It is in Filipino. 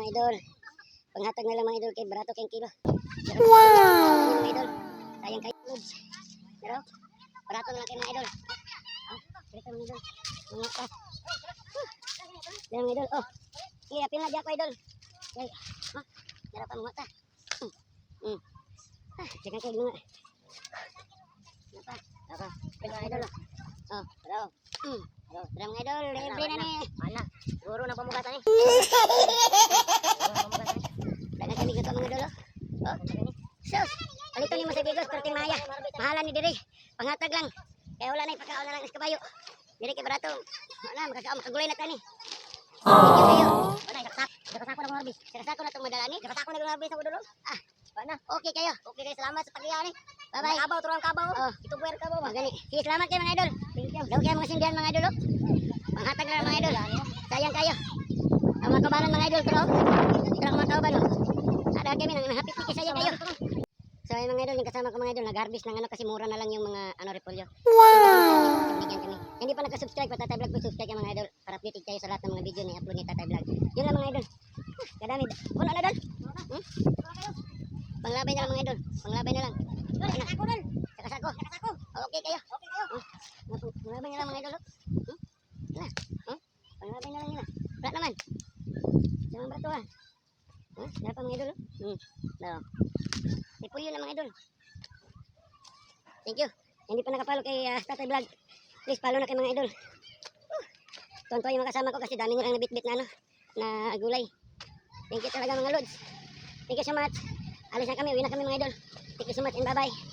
mga idol. Panghatag na lang mga idol kay barato kay kilo. Wow! Mga idol. Sayang kayo. Lods. Pero, barato na lang kayo mga idol. Oh, dito mga idol. Mga pa. Yan mga idol. Oh. Sige, apil na dyan ko idol. Okay. Oh, harapan mo ta. Hmm. Hmm. Ah, Jangan kayo mga. Apa? Apa? Apil mga idol. Oh, oh hello. Hmm. Tara mga idol. Libre na ni. Mana? Siguro na pamugatan eh. Gato mga idol. Oh. Sus. Palito ni mo sa bigos perting maya. Mahalan ni diri. Panghatag lang. Kaya wala na ipakaon na lang is kabayo. Diri kay barato. Wala makakaon makagulay na tani. Kayo. Wala ikasak. Ikasako na kong harbis. Ikasako na tong madala ni. Ikasako na kong harbis ako dulo. Ah. Wala. Okay kayo. Okay kayo. Salamat sa pagliyan ni. Bye bye. Kabaw turang kabaw. Oh, ito buwer kabaw. Magani. Sige, salamat kayo mga idol. Thank you. Daw kayo mga sindihan mga idol. oh. Panghatag na mga idol. Sayang kayo. Ang mga kabanan mga idol pero pero ang mga kabanan. Ada kami nang happy piki saya kayo. So yung mga idol, yung kasama ko mga idol, nag-harvest ng ano kasi mura na lang yung mga ano repolyo. Wow! Bigyan kami. Hindi pa nagka-subscribe Tatay Vlog, please subscribe yung mga idol para updated kayo sa lahat ng mga video na i-upload ni Tatay Vlog. Yun lang mga idol. Kadami. Puno na idol. Hmm? Panglabay na lang mga idol. Panglabay na lang. Sakasako dol. Sakasako. Sakasako. Okay kayo. Okay kayo. Oh. Panglabay na lang mga idol. oh. Hmm? Wala. Hmm? Panglabay na lang nila. Wala naman. Sa mga ah. Huh? Wala pa mga idol. oh. Hmm. No. Repolyo na mga idol. Thank you. Hindi pa nakapalo kay uh, Tatay Vlog. Please follow na kay mga idol. Uh, Tuwan-tuwa yung mga kasama ko kasi dami nilang nabitbit na ano, na gulay. Thank you talaga mga lods. Thank you so much. Alis na kami, uwi na kami mga idol. Thank you so much and bye-bye.